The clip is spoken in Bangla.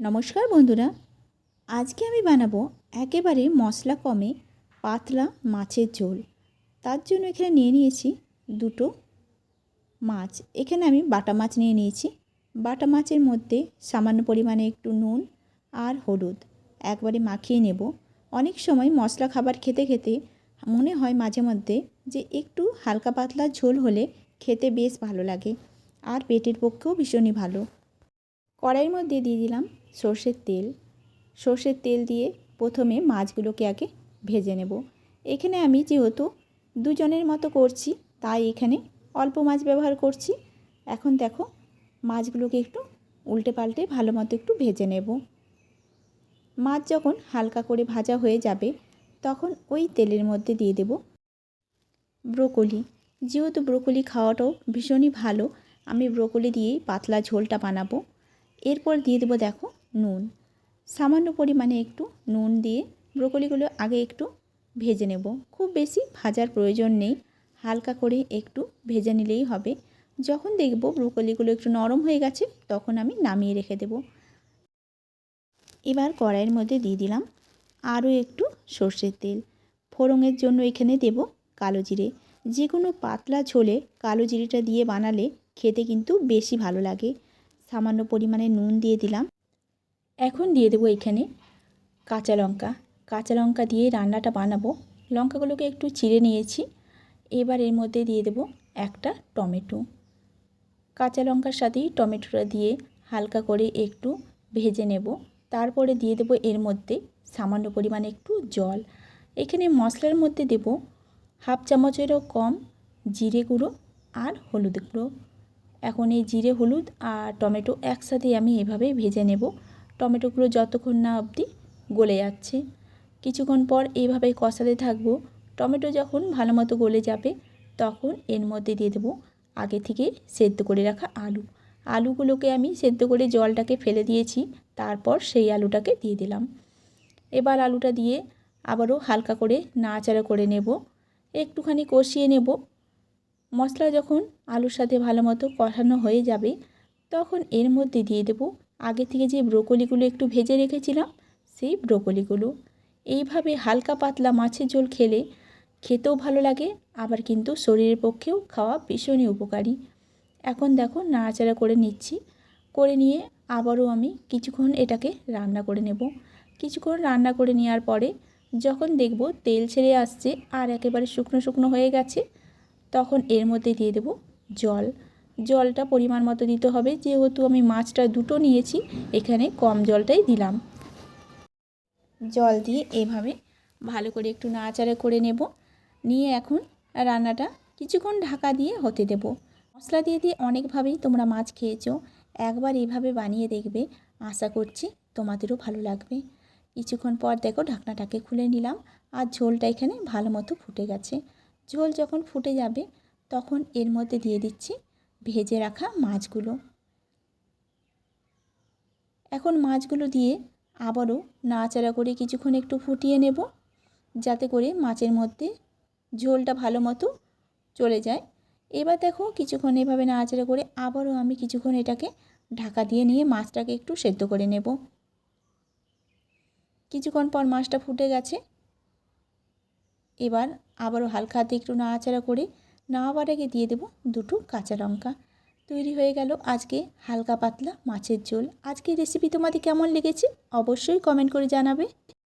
নমস্কার বন্ধুরা। আজকে আমি বানাবো একেবারে মশলা কমে পাতলা মাছের ঝোল। তার জন্য এখানে নিয়ে নিয়েছি দুটো মাছ। এখানে আমি বাটা মাছ নিয়ে নিয়েছি। বাটা মাছের মধ্যে সামান্য পরিমাণে একটু নুন আর হলুদ একবারে মাখিয়ে নেব। অনেক সময় মশলা খাবার খেতে খেতে মনে হয় মাঝে মধ্যে যে একটু হালকা পাতলা ঝোল হলে খেতে বেশ ভালো লাগে। আর পেটের পক্ষেও ভীষণই ভালো। কড়াইয়ের মধ্যে দিয়ে দিলাম সর্ষের তেল সর্ষের তেল দিয়ে প্রথমে মাছগুলোকে আগে ভেজে নেব। এখানে আমি যেহেতু দুজনের মতো করছি, তাই এখানে অল্প মাছ ব্যবহার করছি। এখন দেখো, মাছগুলোকে একটু উল্টে পাল্টে ভালো মতো একটু ভেজে নেব। মাছ যখন হালকা করে ভাজা হয়ে যাবে, তখন ওই তেলের মধ্যে দিয়ে দেব ব্রোকলি। যেহেতু ব্রোকলি খাওয়াটাও ভীষণই ভালো, আমি ব্রোকলি দিয়েই পাতলা ঝোলটা বানাবো। এরপর দিয়ে দেবো দেখো নুন। সামান্য পরিমাণে একটু নুন দিয়ে ব্রোকলিগুলো আগে একটু ভেজে নেব। খুব বেশি ভাজার প্রয়োজন নেই। হালকা করে একটু ভেজে নিলেই হবে। যখন দেখব ব্রোকলিগুলো একটু নরম হয়ে গেছে, তখন আমি নামিয়ে রেখে দেব। এবার কড়াইয়ের মধ্যে দিয়ে দিলাম আরও একটু সর্ষের তেল। ফোড়নের জন্য এখানে দেব কালো জিরে। যে কোনো পাতলা ঝোলে কালো জিরেটা দিয়ে বানালে খেতে কিন্তু বেশি ভালো লাগে। সামান্য পরিমাণে নুন দিয়ে দিলাম। এখন দিয়ে দেবো এখানে কাঁচা লঙ্কা। কাঁচা লঙ্কা দিয়ে রান্নাটা বানাবো। লঙ্কাগুলোকে একটু চিড়ে নিয়েছি। এবার এর মধ্যে দিয়ে দেবো একটা টমেটো। কাঁচা লঙ্কার সাথেই টমেটোটা দিয়ে হালকা করে একটু ভেজে নেব। তারপরে দিয়ে দেবো এর মধ্যে সামান্য পরিমাণে একটু জল। এখানে মশলার মধ্যে দেব হাফ চামচেরও কম জিরে গুঁড়ো আর হলুদ গুঁড়ো। এখন এই জিরে, হলুদ আর টমেটো একসাথে আমি এভাবে ভেজে নেব। টমেটোগুলো যতক্ষণ না অবধি গলে যাচ্ছে। কিছুক্ষণ পর এইভাবে কষাতে থাকব। টমেটো যখন ভালো মতো গলে যাবে, তখন এর মধ্যে দিয়ে দেবো আগে থেকে সেদ্ধ করে রাখা আলু। আলুগুলোকে আমি সেদ্ধ করে জলটাকে ফেলে দিয়েছি, তারপর সেই আলুটাকে দিয়ে দিলাম। এবার আলুটা দিয়ে আবারও হালকা করে নাড়াচাড়া করে নেব। একটুখানি কষিয়ে নেব। মশলা যখন আলুর সাথে ভালো মতো কষানো হয়ে যাবে, তখন এর মধ্যে দিয়ে দেব আগে থেকে যে ব্রোকলিগুলো একটু ভেজে রেখেছিলাম, সেই ব্রোকলিগুলো। এইভাবে হালকা পাতলা মাছের ঝোল খেলে খেতেও ভালো লাগে, আবার কিন্তু শরীরের পক্ষেও খাওয়া ভীষণই উপকারী। এখন দেখো নাড়াচাড়া করে নিচ্ছি, করে নিয়ে আবারও আমি কিছুক্ষণ এটাকে রান্না করে নেব। কিছুক্ষণ রান্না করে নেওয়ার পরে যখন দেখব তেল ছেড়ে আসছে আর একেবারে শুকনো শুকনো হয়ে গেছে তখন এর মধ্যে দিয়ে দেব জল। জলটা পরিমাণ মতো দিতে হবে। যেহেতু আমি মাছটা দুটো নিয়েছি, এখানে কম জলটাই দিলাম। জল দিয়ে এভাবে ভালো করে একটু নাড়াচাড়া করে নেব। নিয়ে এখন রান্নাটা কিছুক্ষণ ঢাকা দিয়ে হতে দেব। মশলা দিয়ে দিয়ে অনেকভাবেই তোমরা মাছ খেয়েছো। একবার এইভাবে বানিয়ে দেখবে। আশা করছি তোমাদেরও ভালো লাগবে। কিছুক্ষণ পর দেখো ঢাকনাটাকে খুলে নিলাম। আর ঝোলটা এখানে ভালো মতো ফুটে গেছে। ঝোল যখন ফুটে যাবে, তখন এর মধ্যে দিয়ে দিচ্ছি ভেজে রাখা মাছগুলো। এখন মাছগুলো দিয়ে আবারও নাড়াচাড়া করে কিছুক্ষণ একটু ফুটিয়ে নেব, যাতে করে মাছের মধ্যে ঝোলটা ভালো মতো চলে যায়। এবার দেখো কিছুক্ষণ এভাবে নাড়াচাড়া করে আবারও আমি কিছুক্ষণ এটাকে ঢাকা দিয়ে নিয়ে মাছটাকে একটু সেদ্ধ করে নেব। কিছুক্ষণ পর মাছটা ফুটে গেছে এবার আবারও হালকা হাতে একটু নাড়াচাড়া করে নাওয়াবার আগে দিয়ে দেবো দুটো কাঁচা লঙ্কা। তৈরি হয়ে গেল আজকে হালকা পাতলা মাছের ঝোল। আজকে রেসিপি তোমাদের কেমন লেগেছে অবশ্যই কমেন্ট করে জানাবে।